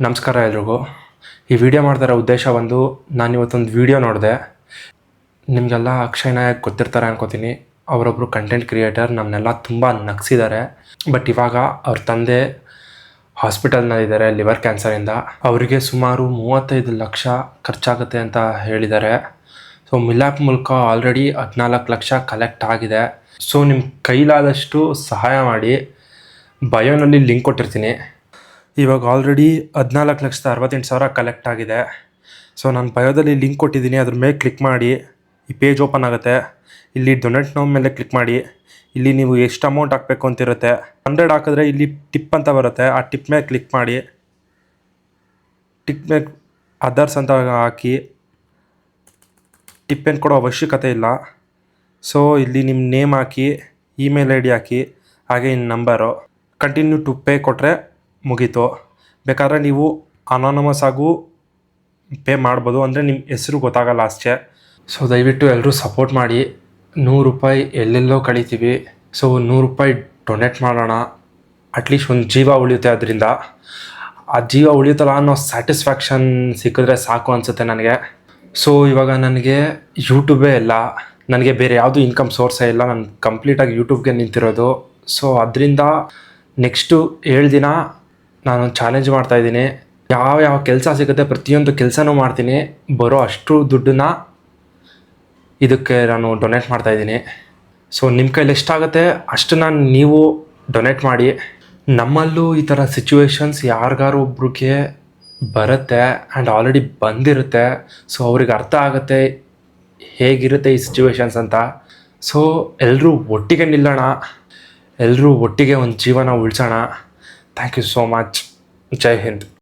ನಮಸ್ಕಾರ ಎಲ್ರಿಗೂ. ಈ ವಿಡಿಯೋ ಮಾಡ್ತಿರೋ ಉದ್ದೇಶ ಒಂದು ನಾನು ಇವತ್ತೊಂದು ವಿಡಿಯೋ ನೋಡಿದೆ. ನಿಮಗೆಲ್ಲ ಅಕ್ಷಯ್ ನಾಯಕ್ ಗೊತ್ತಿರ್ತಾರೆ ಅನ್ಕೋತೀನಿ. ಅವರೊಬ್ಬರು ಕಂಟೆಂಟ್ ಕ್ರಿಯೇಟರ್ ನಮ್ಮನ್ನೆಲ್ಲ ತುಂಬ ನಗ್ಸಿದ್ದಾರೆ ಬಟ್ ಇವಾಗ ಅವ್ರ ತಂದೆ ಹಾಸ್ಪಿಟಲ್ನಲ್ಲಿದ್ದಾರೆ ಲಿವರ್ ಕ್ಯಾನ್ಸರಿಂದ ಅವರಿಗೆ ಸುಮಾರು ಮೂವತ್ತೈದು ಲಕ್ಷ ಖರ್ಚಾಗುತ್ತೆ ಅಂತ ಹೇಳಿದ್ದಾರೆ ಸೊ ಮಿಲಾಪ್ ಮೂಲಕ ಆಲ್ರೆಡಿ ಹದಿನಾಲ್ಕು ಲಕ್ಷ ಕಲೆಕ್ಟ್ ಆಗಿದೆ. ಸೊ ನಿಮ್ಮ ಕೈಲಾದಷ್ಟು ಸಹಾಯ ಮಾಡಿ. ಬಯೋನಲ್ಲಿ ಲಿಂಕ್ ಕೊಟ್ಟಿರ್ತೀನಿ. ಇವಾಗ ಆಲ್ರೆಡಿ ಹದಿನಾಲ್ಕು ಲಕ್ಷದ ಅರವತ್ತೆಂಟು ಸಾವಿರ ಕಲೆಕ್ಟ್ ಆಗಿದೆ. ಸೊ ನಾನು ಬಯೋದಲ್ಲಿ ಲಿಂಕ್ ಕೊಟ್ಟಿದ್ದೀನಿ. ಅದ್ರ ಮೇಲೆ ಕ್ಲಿಕ್ ಮಾಡಿ. ಈ ಪೇಜ್ ಓಪನ್ ಆಗುತ್ತೆ. ಇಲ್ಲಿ ಡೊನೆಟ್ ನೋ ಮೇಲೆ ಕ್ಲಿಕ್ ಮಾಡಿ. ಇಲ್ಲಿ ನೀವು ಎಷ್ಟು ಅಮೌಂಟ್ ಹಾಕಬೇಕು ಅಂತಿರುತ್ತೆ. ಹಂಡ್ರೆಡ್ ಹಾಕಿದ್ರೆ ಇಲ್ಲಿ ಟಿಪ್ ಅಂತ ಬರುತ್ತೆ. ಆ ಟಿಪ್ ಮೇಲೆ ಕ್ಲಿಕ್ ಮಾಡಿ. ಟಿಪ್ ಮೇಲೆ ಅದರ್ಸ್ ಅಂತ ಹಾಕಿ. ಟಿಪ್ ಏನು ಕೊಡೋ ಅವಶ್ಯಕತೆ ಇಲ್ಲ. ಸೊ ಇಲ್ಲಿ ನಿಮ್ಮ ನೇಮ್ ಹಾಕಿ ಇಮೇಲ್ ಐ ಡಿ ಹಾಕಿ. ಹಾಗೆ ಇನ್ನು ನಂಬರು ಕಂಟಿನ್ಯೂ ಟು ಪೇ ಕೊಟ್ಟರೆ ಮುಗೀತು. ಬೇಕಾದ್ರೆ ನೀವು ಅನಾನಮಸ್ ಆಗು ಪೇ ಮಾಡ್ಬೋದು. ಅಂದರೆ ನಿಮ್ಮ ಹೆಸರು ಗೊತ್ತಾಗಲ್ಲ ಅಷ್ಟೇ. ಸೊ ದಯವಿಟ್ಟು ಎಲ್ಲರೂ ಸಪೋರ್ಟ್ ಮಾಡಿ. ನೂರು ರೂಪಾಯಿ ಎಲ್ಲೆಲ್ಲೋ ಕಳಿತೀವಿ. ಸೊ ನೂರು ರೂಪಾಯಿ ಡೊನೇಟ್ ಮಾಡೋಣ. ಅಟ್ಲೀಸ್ಟ್ ಒಂದು ಜೀವ ಉಳಿಯುತ್ತೆ ಅದರಿಂದ. ಆ ಜೀವ ಉಳಿಯುತ್ತಲ್ಲ ಅನ್ನೋ ಸ್ಯಾಟಿಸ್ಫ್ಯಾಕ್ಷನ್ ಸಿಕ್ಕಿದ್ರೆ ಸಾಕು ಅನಿಸುತ್ತೆ ನನಗೆ. ಸೊ ಇವಾಗ ನನಗೆ ಯೂಟ್ಯೂಬೇ ಇಲ್ಲ. ನನಗೆ ಬೇರೆ ಯಾವುದು ಇನ್ಕಮ್ ಸೋರ್ಸೇ ಇಲ್ಲ. ನಾನು ಕಂಪ್ಲೀಟಾಗಿ ಯೂಟ್ಯೂಬ್ಗೆ ನಿಂತಿರೋದು. ಸೊ ಅದರಿಂದ ನೆಕ್ಸ್ಟು ಏಳು ದಿನ ನಾನು ಚಾಲೆಂಜ್ ಮಾಡ್ತಾ ಇದ್ದೀನಿ. ಯಾವ ಯಾವ ಕೆಲಸ ಸಿಗುತ್ತೆ ಪ್ರತಿಯೊಂದು ಕೆಲಸನೂ ಮಾಡ್ತೀನಿ. ಬರೋ ಅಷ್ಟು ದುಡ್ಡನ್ನ ಇದಕ್ಕೆ ನಾನು ಡೊನೇಟ್ ಮಾಡ್ತಾಯಿದ್ದೀನಿ ಸೊ ನಿಮ್ಮ ಕೈಲಿ ಎಷ್ಟಾಗುತ್ತೆ ನಾನು ನೀವು ಡೊನೇಟ್ ಮಾಡಿ. ನಮ್ಮಲ್ಲೂ ಈ ಥರ ಸಿಚುವೇಶನ್ಸ್ ಯಾರಿಗಾರು ಒಬ್ರಿಗೆ ಬರುತ್ತೆ ಆ್ಯಂಡ್ ಆಲ್ರೆಡಿ ಬಂದಿರುತ್ತೆ. ಸೊ ಅವ್ರಿಗೆ ಅರ್ಥ ಆಗುತ್ತೆ ಹೇಗಿರುತ್ತೆ ಈ ಸಿಚುವೇಶನ್ಸ್ ಅಂತ. ಸೊ ಎಲ್ಲರೂ ಒಟ್ಟಿಗೆ ನಿಲ್ಲೋಣ. ಎಲ್ಲರೂ ಒಟ್ಟಿಗೆ ಒಂದು ಜೀವನ ಉಳಿಸೋಣ. Thank you so much. Jai Hind.